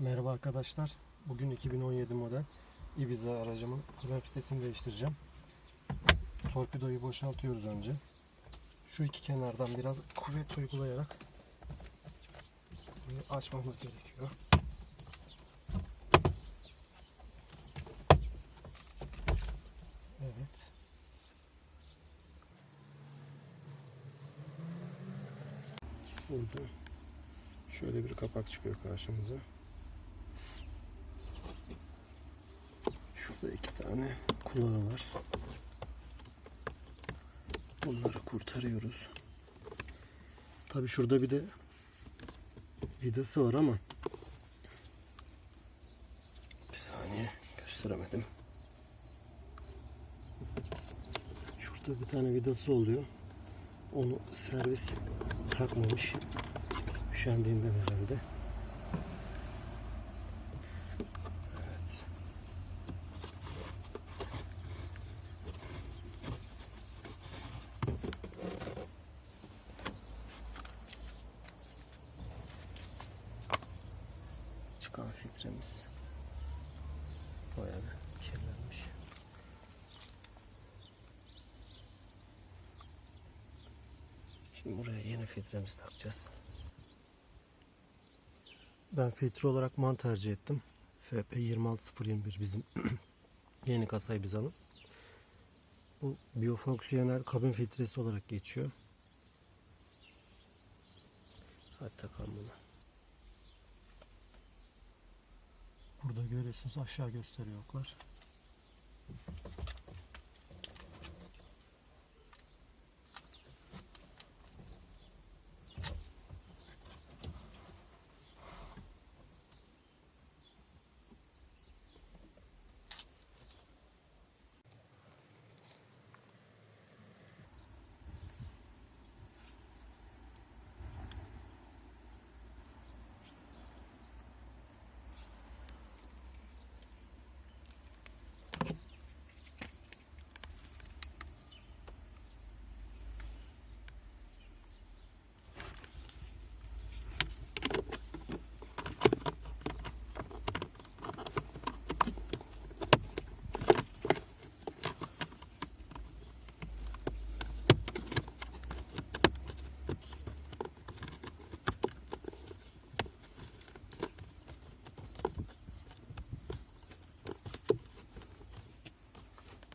Merhaba arkadaşlar. Bugün 2017 model Ibiza aracımın krom fitesini değiştireceğim. Torpidoyu boşaltıyoruz önce. Şu iki kenardan biraz kuvvet uygulayarak açmamız gerekiyor. Evet. Burada şöyle bir kapak çıkıyor karşımıza. Şurada iki tane kulağı var. Bunları kurtarıyoruz. Tabi şurada bir de vidası var ama bir saniye gösteremedim. Şurada bir tane vidası oluyor. Onu servis takmamış. Üşendiğinden herhalde. Evet. Filtremiz bayağı kirlenmiş. Şimdi buraya yeni filtremizi takacağız. Ben filtre olarak man tercih ettim. FP 26021 bizim yeni kasayı biz alın. Bu biyofonksiyonel kabin filtresi olarak geçiyor. Hadi takalım bunu. Burada görüyorsunuz aşağı gösteriyor oklar.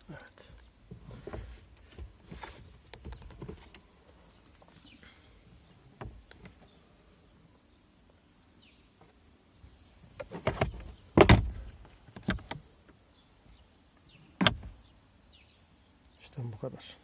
Evet. İşte bu kadar.